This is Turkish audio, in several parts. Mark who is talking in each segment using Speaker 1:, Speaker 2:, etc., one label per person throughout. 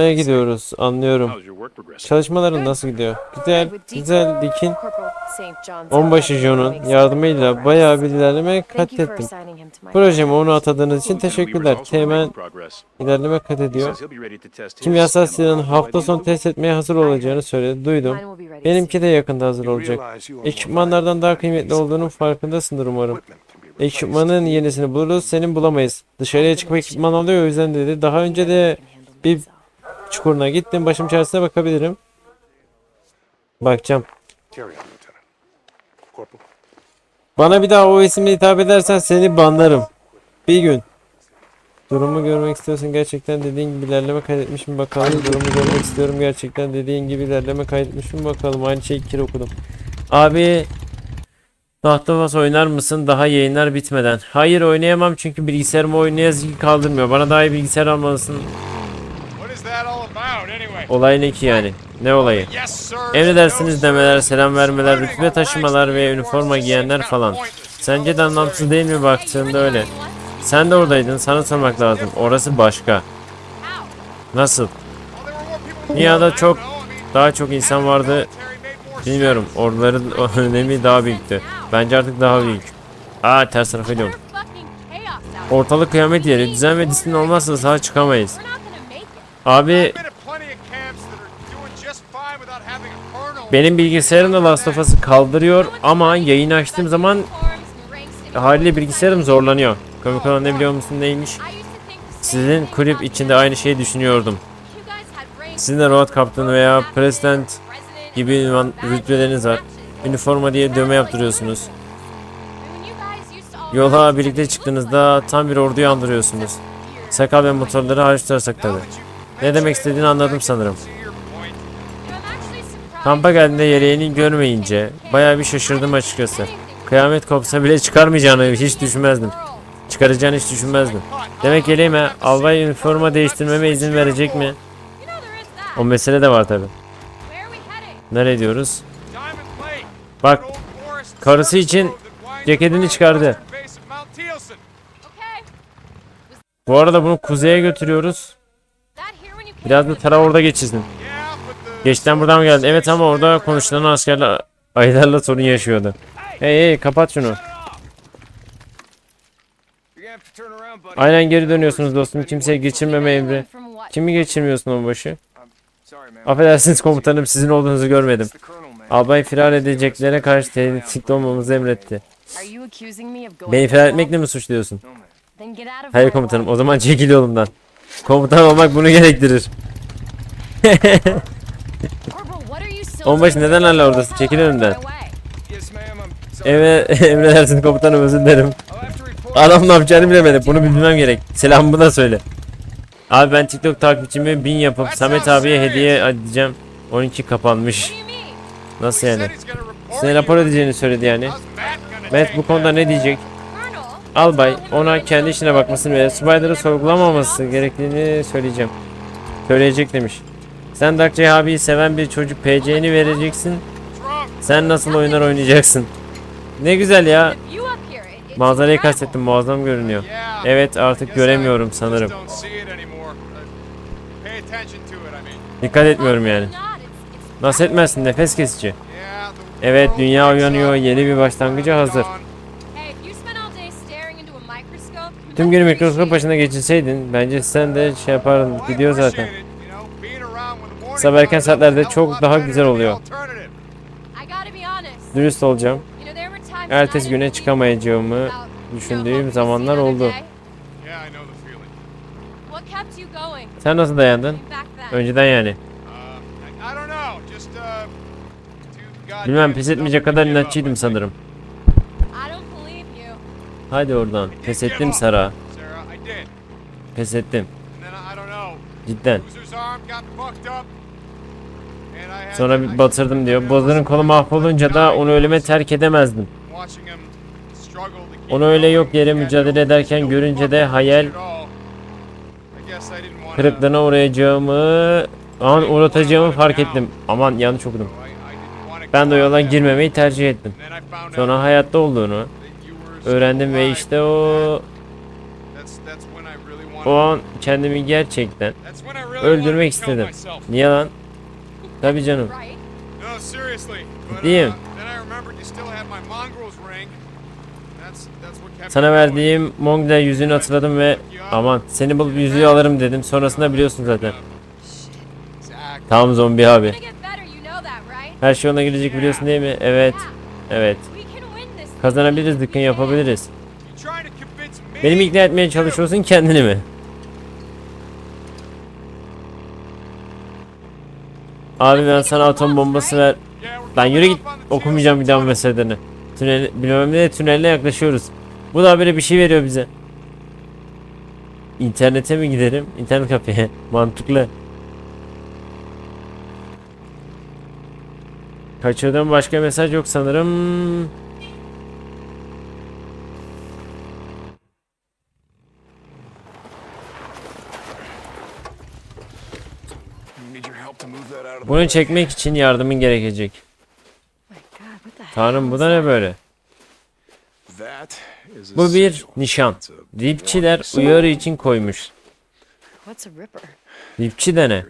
Speaker 1: Almaya gidiyoruz. Anlıyorum. Çalışmaların nasıl gidiyor? Güzel, güzel Dick'in onbaşı John'un yardımıyla bayağı bir ilerleme kat ettim. Projeme onu atadığınız için teşekkürler. Teğmen ilerleme kat ediyor. Kimyasal silahın hafta sonu test etmeye hazır olacağını söyledi. Duydum. Benimki de yakında hazır olacak. Ekipmanlardan daha kıymetli olduğunun farkındasındır umarım. Ekipmanın yenisini buluruz, senin bulamayız. Dışarıya çıkıp ekipman alıyor o yüzden dedi. Daha önce de bir çukuruna gittim, başım çaresine bakabilirim. Bakacağım. Bana bir daha o isimle hitap edersen seni banlarım. Bir gün. Durumu görmek istiyorsun gerçekten dediğin gibi ilerleme kaydetmiş mi bakalım. Durumu görmek istiyorum gerçekten dediğin gibi ilerleme kaydetmiş mi bakalım. Aynı şeyi iki okudum. Abi Tahta oynar mısın daha yayınlar bitmeden? Hayır oynayamam çünkü bilgisayarım oyunu ne yazık ki kaldırmıyor. Bana daha iyi bilgisayar almalısın. Olay ne ki yani? Ne olayı? Emredersiniz demeler, selam vermeler, rütbe taşımalar ve üniforma giyenler falan. Sence de anlamsız değil mi baktığında öyle? Sen de oradaydın, sana sormak lazım. Orası başka. Nasıl? Dünyada çok daha çok insan vardı. Bilmiyorum. Orduların önemi daha büyüktü. Bence artık daha büyük. Aa ters tarafa gidiyorum. Ortalık kıyamet yeri. Düzen ve disiplin olmazsa sağa çıkamayız. Abi benim bilgisayarım da Last of Us'ı kaldırıyor ama yayın açtığım zaman haliyle bilgisayarım zorlanıyor. Komik olan ne biliyor musun neymiş? Sizin kulüp içinde aynı şeyi düşünüyordum. Sizin de robot kaptanı veya president gibi rütbeleriniz var. Üniforma diye dövme yaptırıyorsunuz. Yola birlikte çıktığınızda tam bir orduyu andırıyorsunuz. Sakal ve motorları hariç tutarsak tabi. Ne demek istediğini anladım sanırım. Kampa geldiğinde yeleğini görmeyince bayağı bir şaşırdım açıkçası. Kıyamet kopsa bile çıkarmayacağını hiç düşünmezdim. Çıkaracağını hiç düşünmezdim. Demek yeleğime albay üniforma değiştirmeme izin verecek mi? O mesele de var tabi. Nereye diyoruz? Bak karısı için ceketini çıkardı. Bu arada bunu kuzeye götürüyoruz. Biraz da tara orada geçirsin. Geçten buradan mı geldin? Evet ama orada konuşulan askerler aylarla sorun yaşıyordu. Hey hey kapat şunu. Aynen geri dönüyorsunuz dostum. Kimseye geçirmeme emri. Kimi geçirmiyorsun onbaşı? Affedersiniz komutanım sizin olduğunuzu görmedim. Albay firar edeceklere karşı tehditli olmamızı emretti. Beni firar etmekle mi suçluyorsun? Hayır komutanım o zaman çekil yolumdan. Komutan olmak bunu gerektirir. Onbaşı neden hala oradasın? Çekil önümden. Evet emredersin komutanım özür dilerim. Adam ne yapacağını bilemedi. Bunu bilmem gerek. Selamımı da söyle. Abi ben TikTok takipçimi bin yapıp Samet abiye hediye edeceğim. 12 kapanmış. Nasıl yani? Seni rapor edeceğini söyledi yani. Matt bu konuda ne diyecek? Albay ona kendi işine bakmasını ve Spider'ı sorgulamaması gerektiğini söyleyeceğim. Söyleyecek demiş. Sen Darkçay abiyi seven bir çocuk PC'ni vereceksin. Sen nasıl oyunlar oynayacaksın? Ne güzel ya. Manzarayı kastettim muazzam görünüyor. Evet artık göremiyorum sanırım. Dikkat etmiyorum yani. Nasıl etmezsin nefes kesici. Evet dünya uyanıyor yeni bir başlangıca hazır. Tüm günü mikroskop başına geçirseydin bence sen de şey yapardın gidiyor zaten. Sabah erken saatlerde çok daha güzel oluyor. Dürüst olacağım. Ertesi güne çıkamayacağımı düşündüğüm zamanlar oldu. Sen nasıl dayandın? Önceden yani. Bilmem pes etmeyecek kadar inatçıydım sanırım. Hadi oradan. Pes ettim Sara. Pes ettim. Cidden. Sonra bir batırdım diyor. Bozların kolu mahvolunca da onu ölüme terk edemezdim. Onu öyle yok yere mücadele ederken görünce de hayal kırıklığına uğrayacağımı an uğratacağımı fark ettim. Aman yanlış okudum. Ben de o yola girmemeyi tercih ettim. Sonra hayatta olduğunu öğrendim ve işte o O an kendimi gerçekten öldürmek istedim. Niye lan? Tabii canım.
Speaker 2: Uh,
Speaker 1: Ciddiyim.
Speaker 2: then I remembered you still had my mongrel's ring. That's that's what kept
Speaker 1: Sana verdiğim Mong'da yüzüğünü hatırladım ve aman seni bulup yüzüğü alırım dedim. Sonrasında biliyorsun zaten. Tamam zombi abi. Her şey ona girecek biliyorsun değil mi? Evet. Evet. Kazanabiliriz, Dükkan yapabiliriz. Benim ikna etmeye çalışıyorsun kendini mi? Abi ben sana atom bombası ver. Lan yürü git okumayacağım bir daha meselelerini. Tünel, bilmem ne tüneline yaklaşıyoruz. Bu da böyle bir şey veriyor bize. İnternete mi giderim? İnternet kafeye. Mantıklı. Kaçırdığım başka mesaj yok sanırım. Bunu çekmek için yardımın gerekecek.
Speaker 3: My God, what the
Speaker 1: Tanrım bu da ne böyle? Bu bir nişan. Dipçiler uyarı için koymuş.
Speaker 3: What's a ripper?
Speaker 1: Dipçi de ne?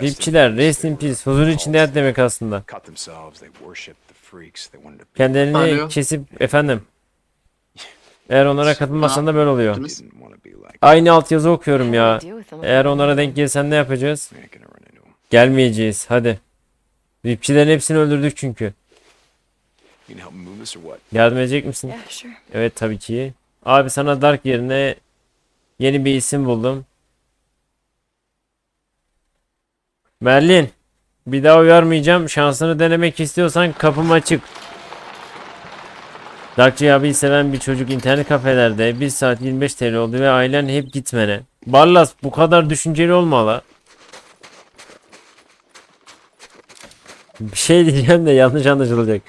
Speaker 1: Dipçiler rest in peace. Huzur içinde yat demek aslında. Kendilerini
Speaker 4: Alo.
Speaker 1: kesip efendim. Eğer onlara katılmazsan da böyle oluyor. Aynı altyazı okuyorum ya. Eğer onlara denk gelsen ne yapacağız? Gelmeyeceğiz. Hadi. Dipçilerin hepsini öldürdük çünkü. Yardım edecek misin?
Speaker 3: Yeah, sure.
Speaker 1: Evet tabii ki. Abi sana Dark yerine yeni bir isim buldum. Merlin. Bir daha uyarmayacağım. Şansını denemek istiyorsan kapım açık. Darkçı abi seven bir çocuk internet kafelerde 1 saat 25 TL oldu ve ailen hep gitmene. Barlas bu kadar düşünceli olma Bir şey diyeceğim de yanlış anlaşılacak.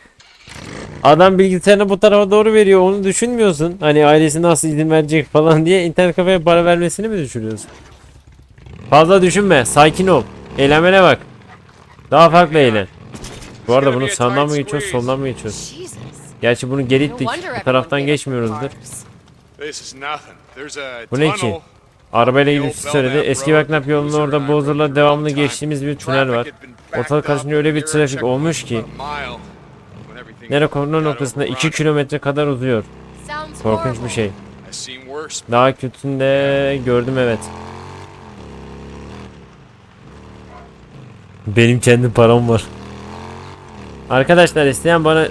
Speaker 1: Adam bilgisayarını bu tarafa doğru veriyor. Onu düşünmüyorsun. Hani ailesi nasıl izin verecek falan diye internet kafeye para vermesini mi düşünüyorsun? Fazla düşünme. Sakin ol. Eğlenmene bak. Daha farklı eğlen. Bu arada bunu sağdan mı geçiyoruz, soldan mı geçiyoruz? Gerçi bunu geri ittik. Bu taraftan geçmiyoruzdur. Bu ne ki? Arabayla ilgili söyledi. Eski Belknap yolunun orada Bozur'la devamlı geçtiğimiz bir tünel var. Ortalık karşınca öyle bir trafik olmuş ki Nere korna noktasında 2 kilometre kadar uzuyor. Korkunç bir şey. Daha kötüsünü de gördüm evet. Benim kendi param var. Arkadaşlar isteyen bana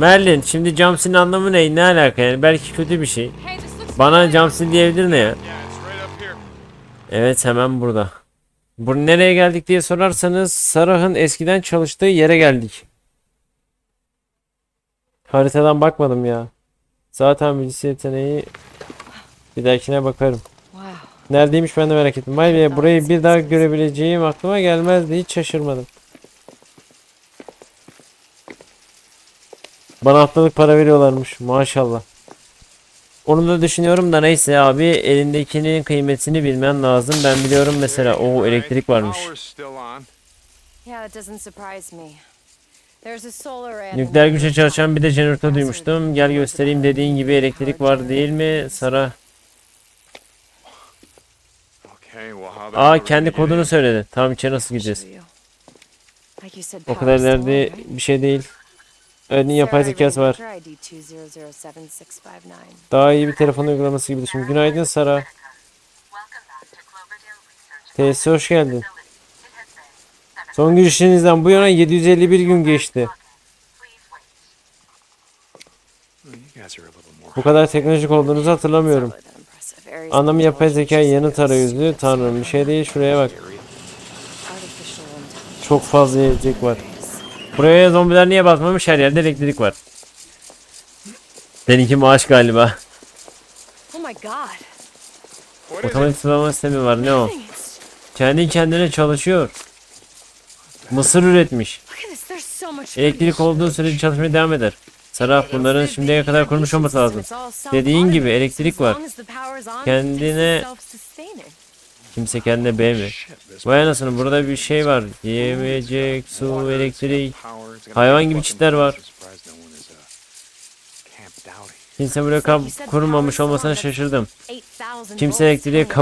Speaker 1: Merlin şimdi Jumps'in anlamı ne? Ne alaka yani? Belki kötü bir şey. Bana
Speaker 3: fun.
Speaker 1: Jumps'in diyebilir ne ya? Evet hemen burada. Bu nereye geldik diye sorarsanız Sarah'ın eskiden çalıştığı yere geldik. Haritadan bakmadım ya. Zaten bilgisi yeteneği bir dahakine bakarım.
Speaker 3: Wow.
Speaker 1: Neredeymiş ben de merak ettim. Vay be burayı bir daha görebileceğim aklıma gelmezdi. Hiç şaşırmadım. Bana haftalık para veriyorlarmış maşallah. Onu da düşünüyorum da neyse abi elindekinin kıymetini bilmen lazım. Ben biliyorum mesela o elektrik varmış. Nükleer güçle çalışan bir de jeneratör duymuştum. Gel göstereyim dediğin gibi elektrik var değil mi Sara? Aa kendi kodunu söyledi. Tamam içeri nasıl gideceğiz? O kadar ileride bir şey değil. Örneğin yapay
Speaker 3: Sarah,
Speaker 1: zekası var.
Speaker 3: Ranger ID 2007659.
Speaker 1: Daha iyi bir telefon uygulaması gibi düşün. Günaydın Sara. Tesise hoş geldin. Son girişinizden bu yana 751 gün geçti. Bu kadar teknolojik olduğunuzu hatırlamıyorum. Anlamı yapay zeka yanıt arayüzü. Tanrım bir şey değil şuraya bak. Çok fazla yiyecek var. Buraya zombiler niye basmamış? Her yerde elektrik var. Seninki maaş galiba.
Speaker 3: Oh my god.
Speaker 1: Otomatik sıralama sistemi var. Ne o? Kendi kendine çalışıyor. Mısır üretmiş. Elektrik olduğu sürece çalışmaya devam eder. Sarah bunların şimdiye kadar kurmuş olması lazım. Dediğin gibi elektrik var. Kendine- Kimse kendine beğenmiyor. Vay anasını burada bir şey var. Yiyecek, su, elektrik. Hayvan gibi çitler var. Kimse buraya kamp kurmamış olmasına şaşırdım. Kimse elektriğe kapı